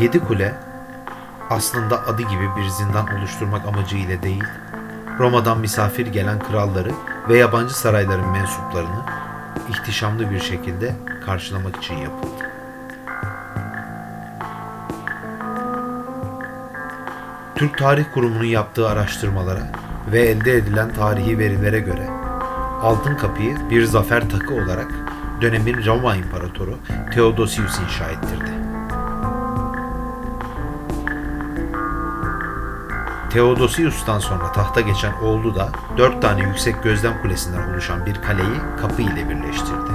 Yedi kule aslında adı gibi bir zindan oluşturmak amacıyla değil, Roma'dan misafir gelen kralları ve yabancı sarayların mensuplarını ihtişamlı bir şekilde karşılamak için yapıldı. Türk Tarih Kurumu'nun yaptığı araştırmalara ve elde edilen tarihi verilere göre Altın Kapı'yı bir zafer takı olarak dönemin Roma İmparatoru Theodosius inşa ettirdi. Theodosius'tan sonra tahta geçen oğlu da dört tane yüksek gözlem kulesinden oluşan bir kaleyi kapı ile birleştirdi.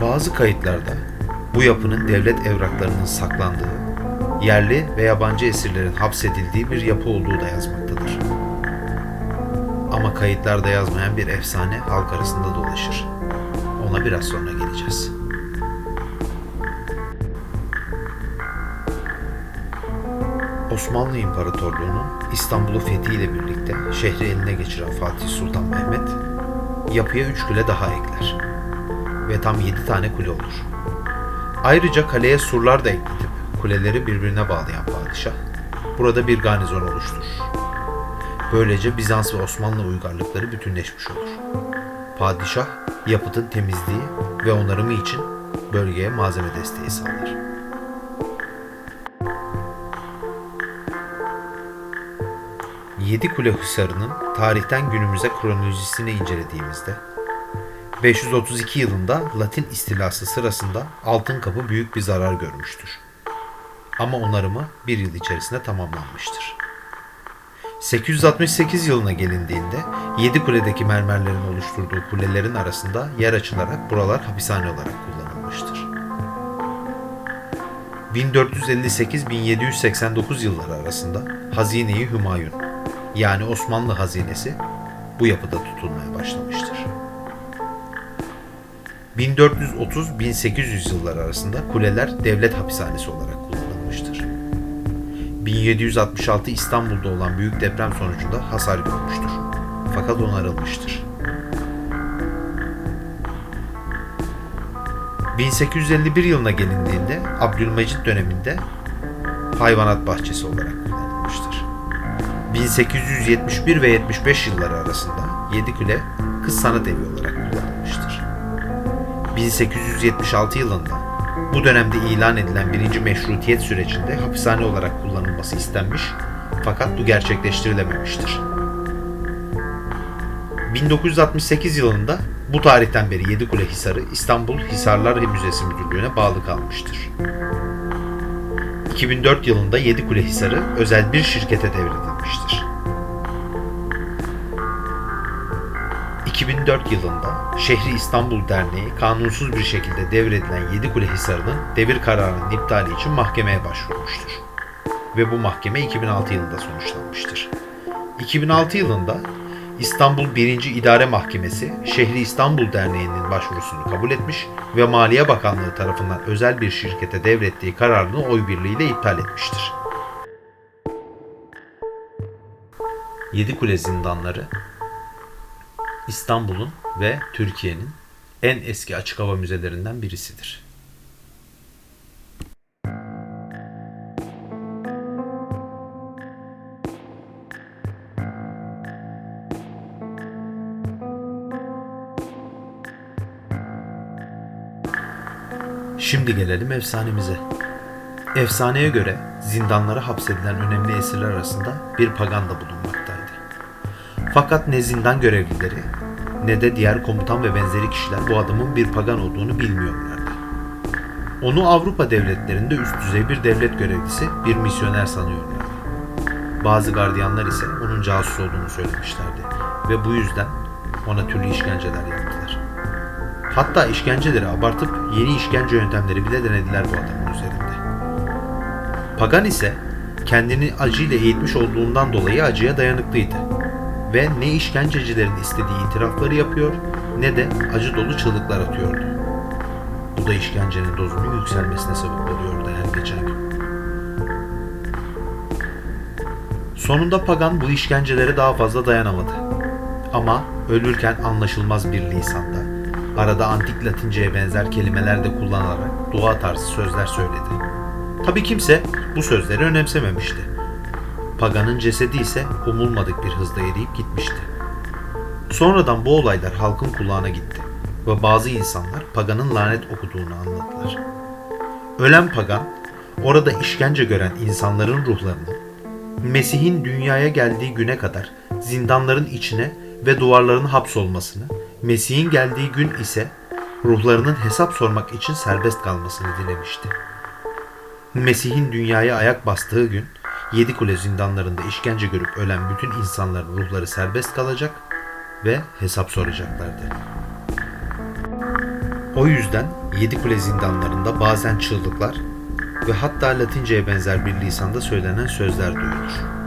Bazı kayıtlarda bu yapının devlet evraklarının saklandığı, yerli ve yabancı esirlerin hapsedildiği bir yapı olduğu da yazmaktadır. Ama kayıtlarda yazmayan bir efsane halk arasında dolaşır. Ona biraz sonra geleceğiz. Osmanlı İmparatorluğu'nun İstanbul'u fethiyle birlikte şehri eline geçiren Fatih Sultan Mehmet yapıya üç kule daha ekler ve tam yedi tane kule olur. Ayrıca kaleye surlar da ekletip kuleleri birbirine bağlayan padişah burada bir garnizon oluşturur. Böylece Bizans ve Osmanlı uygarlıkları bütünleşmiş olur. Padişah yapıtın temizliği ve onarımı için bölgeye malzeme desteği sağlar. Yedi Kule Hisarı'nın tarihten günümüze kronolojisini incelediğimizde 532 yılında Latin istilası sırasında Altın Kapı büyük bir zarar görmüştür. Ama onarımı bir yıl içerisinde tamamlanmıştır. 868 yılına gelindiğinde Yedi Kule'deki mermerlerin oluşturduğu kulelerin arasında yer açılarak buralar hapishane olarak kullanılmıştır. 1458-1789 yılları arasında Hazine-i Hümayun yani Osmanlı hazinesi bu yapıda tutulmaya başlamıştır. 1430-1800 yıllar arasında kuleler devlet hapishanesi olarak kullanılmıştır. 1766 İstanbul'da olan büyük deprem sonucunda hasar görmüştür. Fakat onarılmıştır. 1851 yılına gelindiğinde Abdülmecit döneminde hayvanat bahçesi olarak kullanılmıştır. 1871 ve 75 yılları arasında Yedikule Kız Sanat Evi olarak kullanılmıştır. 1876 yılında bu dönemde ilan edilen birinci meşrutiyet sürecinde hapishane olarak kullanılması istenmiş fakat bu gerçekleştirilememiştir. 1968 yılında bu tarihten beri Yedikule Hisarı İstanbul Hisarlar Müzesi Müdürlüğü'ne bağlı kalmıştır. 2004 yılında Yedikule Hisarı özel bir şirkete devredilmiştir. 2004 yılında Şehri İstanbul Derneği kanunsuz bir şekilde devredilen Yedikule Hisarı'nın devir kararının iptali için mahkemeye başvurmuştur. Ve bu mahkeme 2006 yılında sonuçlanmıştır. 2006 yılında İstanbul 1. İdare Mahkemesi Şehri İstanbul Derneği'nin başvurusunu kabul etmiş ve Maliye Bakanlığı tarafından özel bir şirkete devrettiği kararını oy birliğiyle iptal etmiştir. Yedikule zindanları İstanbul'un ve Türkiye'nin en eski açık hava müzelerinden birisidir. Şimdi gelelim efsanemize. Efsaneye göre zindanlara hapsedilen önemli esirler arasında bir pagan da bulunmaktaydı. Fakat ne zindan görevlileri ne de diğer komutan ve benzeri kişiler bu adamın bir pagan olduğunu bilmiyorlardı. Onu Avrupa devletlerinde üst düzey bir devlet görevlisi, bir misyoner sanıyorlardı. Bazı gardiyanlar ise onun casus olduğunu söylemişlerdi ve bu yüzden ona türlü işkenceler yaptılar. Hatta işkenceleri abartıp yeni işkence yöntemleri bile denediler bu adamın üzerinde. Pagan ise kendini acıyla eğitmiş olduğundan dolayı acıya dayanıklıydı. Ve ne işkencecilerin istediği itirafları yapıyor ne de acı dolu çığlıklar atıyordu. Bu da işkencenin dozunun yükselmesine sebep oluyordu her geçen gün. Sonunda Pagan bu işkencelere daha fazla dayanamadı. Ama ölürken anlaşılmaz bir lisanda Arada antik Latinceye benzer kelimeler de kullanarak dua tarzı sözler söyledi. Tabi kimse bu sözleri önemsememişti. Pagan'ın cesedi ise umulmadık bir hızla eriyip gitmişti. Sonradan bu olaylar halkın kulağına gitti ve bazı insanlar Pagan'ın lanet okuduğunu anladılar. Ölen Pagan, orada işkence gören insanların ruhlarını Mesih'in dünyaya geldiği güne kadar zindanların içine ve duvarların hapsolmasını, Mesih'in geldiği gün ise ruhlarının hesap sormak için serbest kalmasını dilemişti. Mesih'in dünyaya ayak bastığı gün Yedi Kule zindanlarında işkence görüp ölen bütün insanların ruhları serbest kalacak ve hesap soracaklardı. O yüzden Yedi Kule zindanlarında bazen çığlıklar ve hatta Latinceye benzer bir lisanda söylenen sözler duyulur.